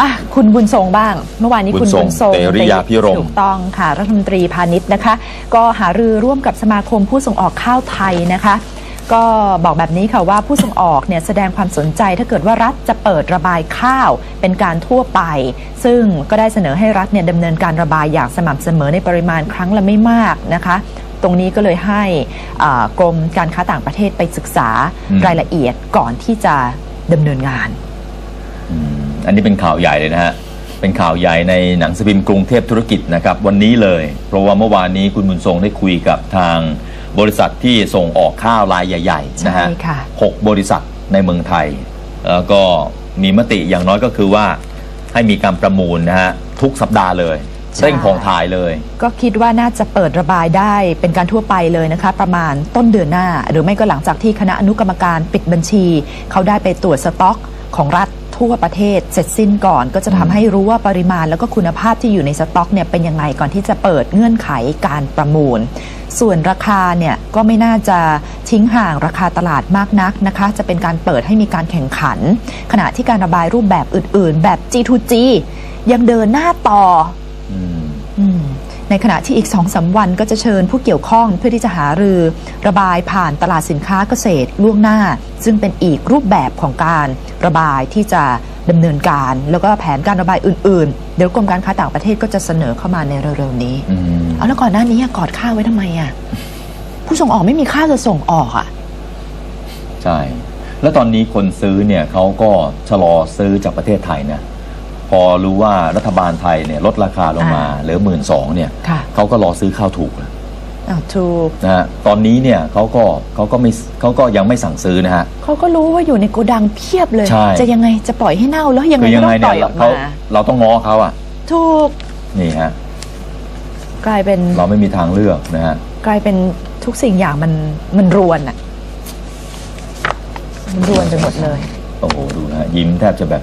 อะคุณบุญทรงบ้าง เมื่อวานนี้บุญคุณทรงบุญทรงเตริยาภิรมย์ถูกต้องค่ะรัฐมนตรีพาณิชย์นะคะ ก็หารือร่วมกับสมาคมผู้ส่งออกข้าวไทยนะคะ ก็บอกแบบนี้ค่ะว่าผู้ส่งออกเนี่ยแสดงความสนใจถ้าเกิดว่ารัฐจะเปิดระบายข้าวเป็นการทั่วไป ซึ่งก็ได้เสนอให้รัฐเนี่ยดำเนินการระบายอย่างสม่ำเสมอในปริมาณครั้งละไม่มากนะคะตรงนี้ก็เลยให้อ่ากรมการค้าต่างประเทศไปศึกษาอืมรายละเอียดก่อนที่จะดำเนินงานอืม อันนี้เป็นข่าวใหญ่เลยนะฮะ เป็นข่าวใหญ่ในหนังสือพิมพ์กรุงเทพธุรกิจนะครับวันนี้เลย เพราะว่าเมื่อวานนี้คุณบุญทรงได้คุยกับทางบริษัทที่ส่งออกข้าวรายใหญ่ๆนะฮะใช่ค่ะ หกบริษัทในเมืองไทย แล้วก็มีมติอย่างน้อยก็คือว่าให้มีการประมูลนะฮะทุกสัปดาห์เลยใช่ เร่งผ่องถ่ายเลย ก็คิดว่าน่าจะเปิดระบายได้เป็นการทั่วไปเลยนะคะ ประมาณต้นเดือนหน้า หรือไม่ก็หลังจากที่คณะอนุกรรมการปิดบัญชี เขาได้ไปตรวจสต็อกของรัฐ ทั่วประเทศเสร็จสิ้นก่อน ก็จะทำให้รู้ว่าปริมาณแล้วก็คุณภาพที่อยู่ในสต็อกเนี่ยเป็นยังไงก่อนที่จะเปิดเงื่อนไขการประมูล ส่วนราคาเนี่ยก็ไม่น่าจะทิ้งห่างราคาตลาดมากนักนะคะ จะเป็นการเปิดให้มีการแข่งขัน ขณะที่การระบายรูปแบบอื่น ๆ แบบ G2G ยังเดินหน้าต่ออืมอืม ในขณะที่อีกสองสาวันก็จะเชิญผู้เกี่ยวข้องเพื่อที่จะหารือ ระบายผ่านตลาดสินค้าเกษตรล่วงหน้า ซึ่งเป็นอีกรูปแบบของการระบายที่จะดำเนินการ แล้วก็แผนการระบายอื่น ๆ เดี๋ยวกรมการค้าต่างประเทศก็จะเสนอเข้ามาในเร็วๆนี้อืมเอาแล้วก่อนหน้านี้อะกอดข้าวไว้ทำไมอะผู้ส่งออกไม่มีข้าวจะส่งออกอะใช่แล้วตอนนี้คนซื้อเนี่ยเขาก็ชะลอซื้อจากประเทศไทยนะ พอรู้ว่ารัฐบาลไทยเนี่ยลดราคาลงมาอ่าเหลือหมื่นสองเนี่ยค่ะ เขาก็รอซื้อข้าวถูกแล้วอ้าวถูกนะฮะตอนนี้เนี่ยเขาก็เขาก็ไม่เขาก็ยังไม่สั่งซื้อนะฮะ เขาก็รู้ว่าอยู่ในโกดังเพียบเลย ใช่ จะยังไงจะปล่อยให้เน่าแล้วยังไงคือยัก็งต้ไงองปเนี่ล่อยยออกเขามา เราต้องง้อเขาอะถูกนี่ฮะกลายเป็นเราไม่มีทางเลือกนะฮะ กลายเป็นทุกสิ่งอย่างมันมันรวนอะมันรวนไปหมดเลย โอ้โหดูนะฮะยิ้มแทบจะแบบ